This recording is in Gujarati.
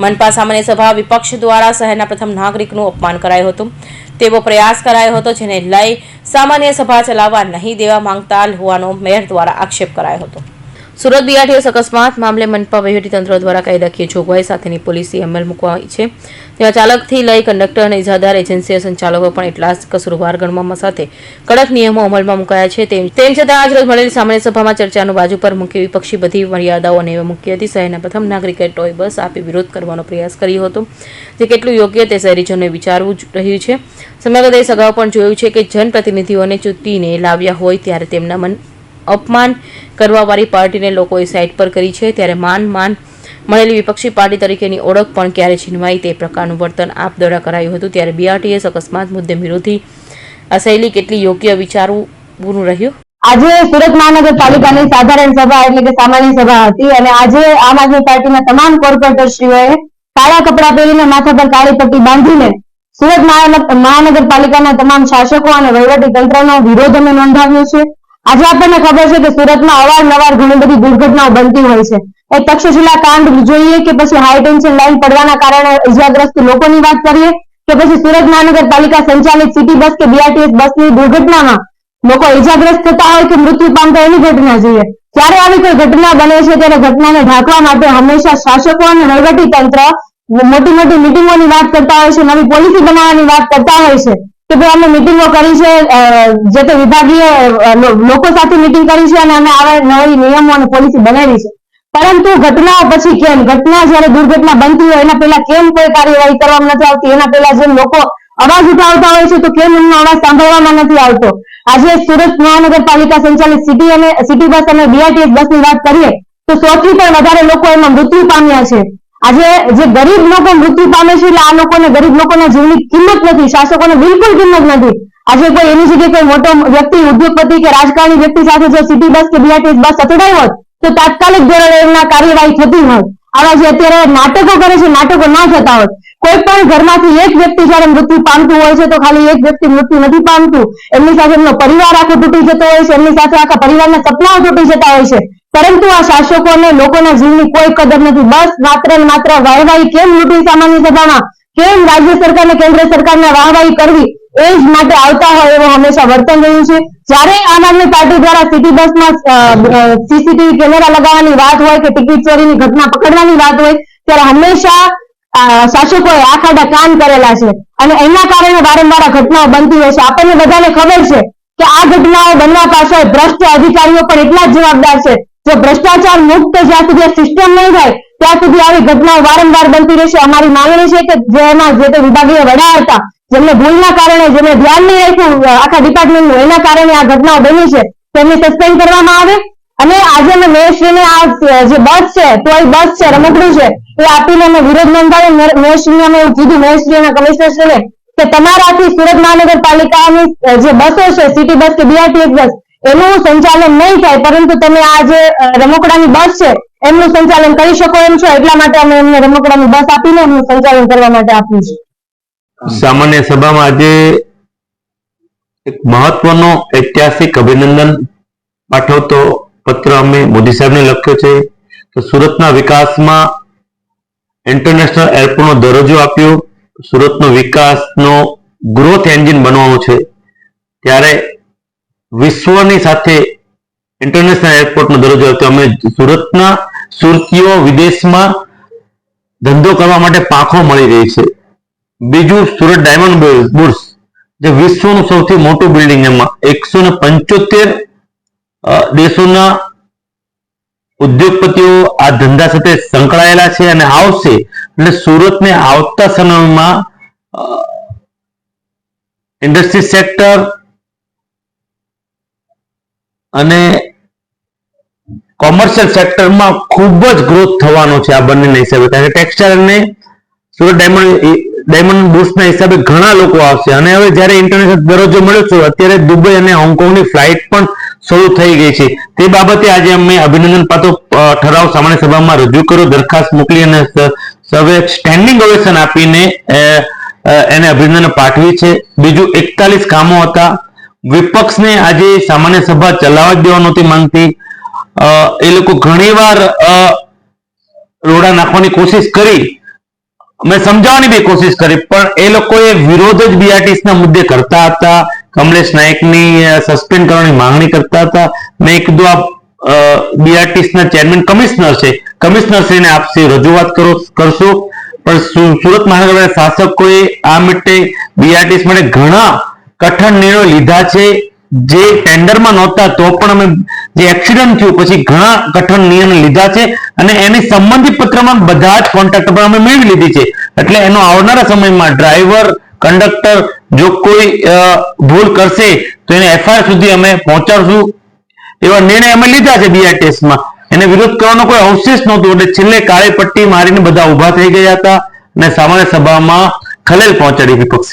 મનપા સામાન્ય સભા વિપક્ષ દ્વારા શહેરના પ્રથમ નાગરિકનું અપમાન કરાયું હતું. તેવો પ્રયાસ કરાયો હતો, જેને લઈ સામાન્ય સભા ચલાવવા નહીં દેવા માંગતા હોવાનો મેયર દ્વારા આક્ષેપ કરાયો હતો. સુરત બીઆરટીએસ અકસ્માત મામલે મનપા તંત્ર દ્વારા કાયદાકીય જોગવાઈ સાથેની પોલિસી અમલ મૂકવાઈ છે. તેમાં ચાલકથી લઈ કંડક્ટર અને ઇજાદાર એજન્સી સંચાલકો પણ એટલા જ કસૂરવાર ગણવામાં સાથે કડક નિયમો અમલમાં મુકાયા છે. તેમ છતાં આજરોજ મળેલી સામાન્ય સભામાં ચર્ચાનું બાજુ પર મૂકી વિપક્ષી બધી મર્યાદાઓ અને મૂકી હતી શહેરના પ્રથમ નાગરિકે ટોય બસ આપી વિરોધ કરવાનો પ્રયાસ કર્યો હતો. જે કેટલું યોગ્ય તે શહેરીજનોએ વિચારવું રહ્યું છે. સમગ્ર દેશ અગાઉ પણ જોયું છે કે જનપ્રતિનિધિઓને ચૂંટીને લાવ્યા હોય ત્યારે તેમના મન અપમાન કરવાવાળી પાર્ટીને લોકોએ સાઇડ પર કરી છે. ત્યારે માન માન મળેલી વિપક્ષી પાર્ટી તરીકેની ઓળખ પણ ક્યારે છીનવાઈ તે પ્રકારનું વર્તન આપ દ્વારા કરાયું હતું. ત્યારે બીઆરટીએસ અકસ્માત મુદ્દે વિરોધી આ કેટલી યોગ્ય વિચારવું રહ્યું? આજે સુરત મહાનગરપાલિકાની સાધારણ સભા એટલે કે સામાન્ય સભા હતી અને આજે આમ આદમી પાર્ટીના તમામ કોર્પોરેટરશ્રીઓએ કાળા કપડાં પહેરીને માથા પર કાળી પટ્ટી બાંધીને સુરત મહાનગર- મહાનગરપાલિકાના તમામ શાસકો અને વહીવટી તંત્રનો વિરોધ અમે નોંધાવ્યો છે. આજે આપણને ખબર છે કે સુરતમાં અવારનવાર ઘણી બધી દુર્ઘટનાઓ બનતી હોય છે. એ તક્ષશિલા કાંડ જોઈએ કે પછી હાઈ ટેન્શન લાઈન પડવાના કારણે ઇજાગ્રસ્ત લોકોની વાત કરીએ કે પછી સુરત મહાનગરપાલિકા સંચાલિત સિટી બસ કે બીઆરટીએસ બસની દુર્ઘટનામાં લોકો ઇજાગ્રસ્ત થતા હોય કે મૃત્યુ પામતા એની ઘટના જોઈએ. જ્યારે આવી કોઈ ઘટના બને છે ત્યારે ઘટનાને ઢાંકવા માટે હંમેશા શાસકો અને વહીવટી તંત્ર મોટી મોટી મિટિંગોની વાત કરતા હોય છે, નવી પોલિસી બનાવવાની વાત કરતા હોય છે. કે ભાઈ અમે મિટિંગો કરી છે જે તે વિભાગીય લોકો સાથે મિટિંગ કરી છે અને અમે આવા નવી નિયમો અને પોલિસી બનાવી છે. પરંતુ ઘટનાઓ પછી કેમ? ઘટના જ્યારે દુર્ઘટના બનતી હોય, એના પહેલા કેમ કોઈ કાર્યવાહી કરવામાં નથી આવતી? એના પહેલા જેમ લોકો અવાજ ઉઠાવતા હોય છે, તો કેમ એમનો અવાજ સાંભળવામાં નથી આવતો? આજે સુરત મહાનગરપાલિકા સંચાલિત સિટી અને, સિટી બસ અને બીઆરટીએસ બસની વાત કરીએ, તો સૌથી પણ વધારે લોકો એમાં મૃત્યુ પામ્યા છે. આજે જે ગરીબ લોકો મૃત્યુ પામે છે એટલે આ લોકોને, ગરીબ લોકોના જીવની કિંમત નથી, શાસકોને બિલકુલ કિંમત નથી. આજે કોઈ એની જગ્યાએ કોઈ મોટો વ્યક્તિ, ઉદ્યોગપતિ કે રાજકારણી વ્યક્તિ સાથે જો સિટી બસ કે બીઆરટીએસ બસ અથડાઈ હોત, તો તાત્કાલિક ધોરણે એમના કાર્યવાહી થતી હોત. આવા જે અત્યારે નાટકો કરે છે, નાટકો ના થતા હોત. કોઈ પણ ઘરમાંથી એક વ્યક્તિ જયારે મૃત્યુ પામતું હોય છે, તો ખાલી એક વ્યક્તિ મૃત્યુ નથી પામતું. એમની સાથે એમનો પરિવાર આખો તૂટી જતો હોય છે, એમની સાથે આખા પરિવારના સપનાઓ તૂટી જતા હોય છે. પરંતુ આ શાસકોને લોકોના જીવની કોઈ કદર નથી. બસ માત્ર ને માત્ર વાહવાહી કેમ લૂંટવી સામાન્ય સભામાં? કેમ રાજ્ય સરકાર ને કેન્દ્ર સરકારને વાહવાહી કરવી? એ જ માટે આવતા હોય એવું હંમેશા વર્તન રહ્યું છે. જ્યારે આમ આદમી પાર્ટી દ્વારા સિટી બસમાં સીસીટીવી કેમેરા લગાવવાની વાત હોય કે ટિકિટ ચોરીની ઘટના પકડવાની વાત હોય, ત્યારે હંમેશા શાસકોએ આખાડા કામ કરેલા છે. અને એના કારણે વારંવાર આ ઘટનાઓ બનતી હોય છે. આપણને બધાને ખબર છે કે આ ઘટનાઓ બનવા પાછળ ભ્રષ્ટ અધિકારીઓ પણ એટલા જ જવાબદાર છે જો ભ્રષ્ટાચાર મુક્ત જ્યાં સુધી સિસ્ટમ નહીં થાય, ત્યાં સુધી આવી ઘટનાઓ વારંવાર બનતી રહેશે. અમારી માંગણી છે કે જેમાં જે તે વિભાગીય વડા હતા જેમને ભૂલના કારણે, જેમને ધ્યાન નહીં રાખ્યું, આખા ડિપાર્ટમેન્ટનું એના કારણે આ ઘટનાઓ બની છે, તેમને સસ્પેન્ડ કરવામાં આવે. અને આજે અમે મેયરશ્રીને આ, જે બસ છે ટોય બસ છે, રમકડું છે, એ આપીને અમે વિરોધ નોંધાવ્યો મેયર- મેયરશ્રીને અમે કીધું મેયરશ્રી અને કમિશનરશ્રીને, કે તમારાથી સુરત મહાનગરપાલિકાની, જે બસો છે સિટી બસ કે બીઆરટીએસ બસ એનું સંચાલન નહીં થાય, પરંતુ તમે આ જે રમકડાની બસ છે, એમનું સંચાલન કરી શકો એમ છો, એટલા માટે અમે એમને રમકડાની બસ આપીને એમનું સંચાલન કરવા માટે આપ્યું છે સામાન્ય સભામાં આજે એક મહત્વનો ઐતિહાસિક અભિનંદન પાઠવતો પત્ર અમે મોદી સાહેબને લખ્યો છે. તો સુરતના વિકાસમાં ઇન્ટરનેશનલ એરપોર્ટનો દરજ્જો આપ્યો. સુરતનો વિકાસનો ગ્રોથ એન્જિન બનવાનો છે. ત્યારે વિશ્વની સાથે ઇન્ટરનેશનલ એરપોર્ટનો દરજ્જો આપ્યો અમે સુરતના સુરતીઓ વિદેશમાં ધંધો કરવા માટે પાંખો મળી રહી છે. બીજું સુરત ડાયમંડ બુર્સ જે વિશ્વનું સૌથી મોટું બિલ્ડિંગ એમાં એકસો ને પંચોતેર દેશોના ઉદ્યોગપતિઓ આ ધંધા સાથે સંકળાયેલા છે અને આવશે. એટલે સુરતને આવતા સમયમાં ઇન્ડસ્ટ્રી સેક્ટર અને કોમર્શિયલ સેક્ટરમાં ખૂબ જ ગ્રોથ થવાનો છે આ બંનેના હિસાબે. કારણ કે ટેક્સટાઇલ અને સુરત ડાયમંડ ડાયમંડ બુર્સના હિસાબે ઘણા લોકો આવશે. અને હવે જ્યારે ઇન્ટરનેશનલ દરજ્જો મળ્યો છે, અત્યારે દુબઈ અને હોંગકોંગની ફ્લાઇટ પણ શરૂ થઈ ગઈ છે. તે બાબતે આજે અમે અભિનંદન પાતો ઠરાવ સામાન્ય સભામાં રજૂ કર્યો, દરખાસ્ત મોકલી અને સ- સર્વે સ્ટેન્ડિંગ ઓવેશન આપીને એને અભિનંદન પાઠવી છે. બીજું એકતાલીસ કામો હતા. વિપક્ષને આજે સામાન્ય સભા ચલાવવા જ દેવા નહોતી માંગતી. એ લોકો ઘણીવાર રોડા નાખવાની કોશિશ કરી. મેં સમજાવવાની બી કોશિશ કરી, પણ એ લોકોએ વિરોધ જ બીઆરટીસના મુદ્દે કરતા હતા. કમલેશ નાયકની સસ્પેન્ડ કરવાની માંગણી કરતા હતા. મેં કીધું આ બીઆરટીસના ચેરમેન કમિશનર છે. કમિશનર આપશે રજૂઆત કરો, કરશો. પણ સુરત મહાનગરના શાસકોએ આ માટે બીઆરટીસ માટે ઘણા કઠણ નિર્ણયો લીધા છે. જે ટેન્ડરમાં નહોતા તો પણ અમે જે એક્સિડન્ટ થયું પછી ઘણા કઠણ નિર્ણય લીધા છે અને એની સંબંધિત પત્રમાં બધા જ કોન્ટ્રાક્ટ પર અમે મેળવી લીધી છે. એટલે એનો આવનારા સમયમાં ડ્રાઈવર કંડક્ટર જો કોઈ ભૂલ કરશે તો એને એફઆઈઆર સુધી અમે પહોંચાડશું. એવા નિર્ણય અમે લીધા છે બીઆરટીએસમાં. એને વિરોધ કરવાનો કોઈ અવશેષ નહોતો. એટલે છેલ્લે કાળી પટ્ટી મારીને બધા ઊભા થઈ ગયા હતા અને સામાન્ય સભામાં ખલેલ પહોંચાડી વિપક્ષ